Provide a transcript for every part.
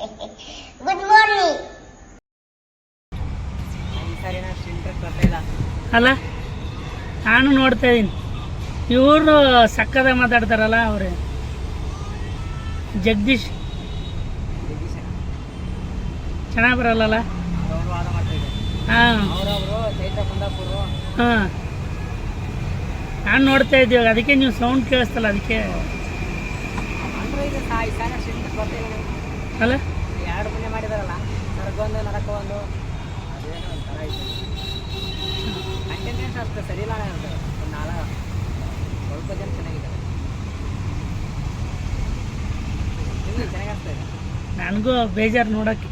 Good morning ಅಲ್ಲ, ನಾನು ನೋಡ್ತಾ ಇದ್ದೀನಿ. ಇವರು ಸಕ್ಕದ ಮಾತಾಡ್ತಾರಲ್ಲ ಅವ್ರೆ. ಜಗದೀಶ್. ಚೆನ್ನಾಗಿ ಕುಂದಾಪುರ ಹಾಂ. ನಾನು ನೋಡ್ತಾ ಇದ್ದೀವಿ ಅದಕ್ಕೆ ನೀವು ಸೌಂಡ್ ಕೇಳಿಸ್ತಲ್ಲ, ಅದಕ್ಕೆ. ಅಲ್ಲ ಎರಡು ಮನೆ ಮಾಡಿದಾರಲ್ಲ ನರಕೊಂದು ನರಕ ಒಂದು ಅದೇನೋ ಒಂಥರ ಐತೆ ಕಂಟೆಂಟ್ ಅಷ್ಟು ಸರಿ ಇಲ್ಲ ಅಂತ ನಾಳೆ ಸ್ವಲ್ಪ ಜನ ಚೆನ್ನಾಗಿದ್ದಾರೆ. ನಿಮ್ಗೆ ಚೆನ್ನಾಗಿ ಆಗ್ತಾ ಇದೆ? ನನಗೂ ಬೇಜಾರು ನೋಡಕ್ಕೆ.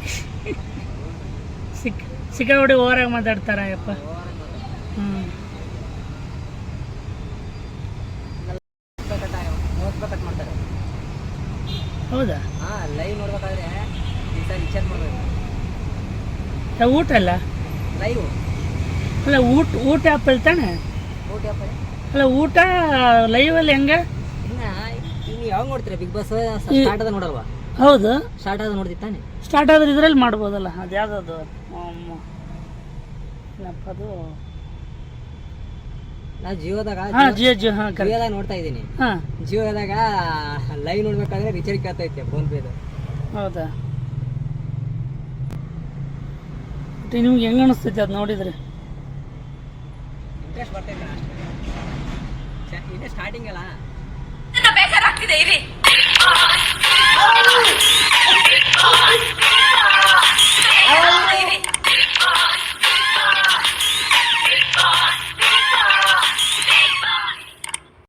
ಸಿಕ್ಕ ಸಿಕ್ಕಾಬಿಡಿ ಓವರಾಗಿ ಮಾತಾಡ್ತಾರ. ಯಪ್ಪ ಹ್ಞೂ ಹೌದಾ? ಹಾಂ ಲೈವ್ ನೋಡ್ಬೇಕಾದ್ರೆ ಈ ಸರಿ ಮಾಡಬೇಕು. ಏ, ಊಟ ಅಲ್ಲ? ಲೈವ್ ಅಲ್ಲ ಊಟ ಊಟ ಆ್ಯಪಲ್ ತಾನೆ? ಊಟ ಅಪ್ಪ ಅಲ್ಲ ಊಟ ಲೈವಲ್ಲಿ ಹೆಂಗೆ ಹೆಂಗ? ಇನ್ನು ಯಾವಾಗ ನೋಡ್ತೀರಾ? ಬಿಗ್ ಬಾಸ್ ಸ್ಟಾರ್ಟ್ ಅದ ನೋಡಲ್ವಾ? ಹೌದು. ಸ್ಟಾರ್ಟ್ ಆದ ನೋಡ್ತಿತ್ತಾನೆ ಸ್ಟಾರ್ಟ್ ಆದ್ರೆ ಇದ್ರಲ್ಲಿ ಮಾಡ್ಬೋದಲ್ಲ ಅದು ಯಾವುದದು ಅದು? ನಾ ಜಿಯೋದಾಗ ಹಾ ಜಿಯೋ ಜಿಯೋ ಹಾ ಕರೆಕ್ಟ್ ಜಿಯೋದಾಗ ನೋಡ್ತಾ ಇದ್ದೀನಿ. ಹಾ. ಜಿಯೋದಾಗ ಲೈವ್ ನೋಡ್ಬೇಕಾದ್ರೆ ರಿಚಾರ್ಜ್ ಕೇಳ್ತೈತೆ ಫೋನ್ ಪೇದು ಹೌದಾ? ಮತ್ತೆ ನಿಮ್ಗೆ ಹೆಂಗೆ ಅನಿಸ್ತೈತೆ ಅದು ನೋಡಿದ್ರೆ? ಇಂಟ್ರೆಸ್ಟ್ ಬರ್ತೈತೆ ಅಷ್ಟೇ. ಇನ್ನೇ ಸ್ಟಾರ್ಟಿಂಗ್ ಅಲ್ಲ. ಬೇಜಾರಾಗ್ತಿದೆ ಇರಿ.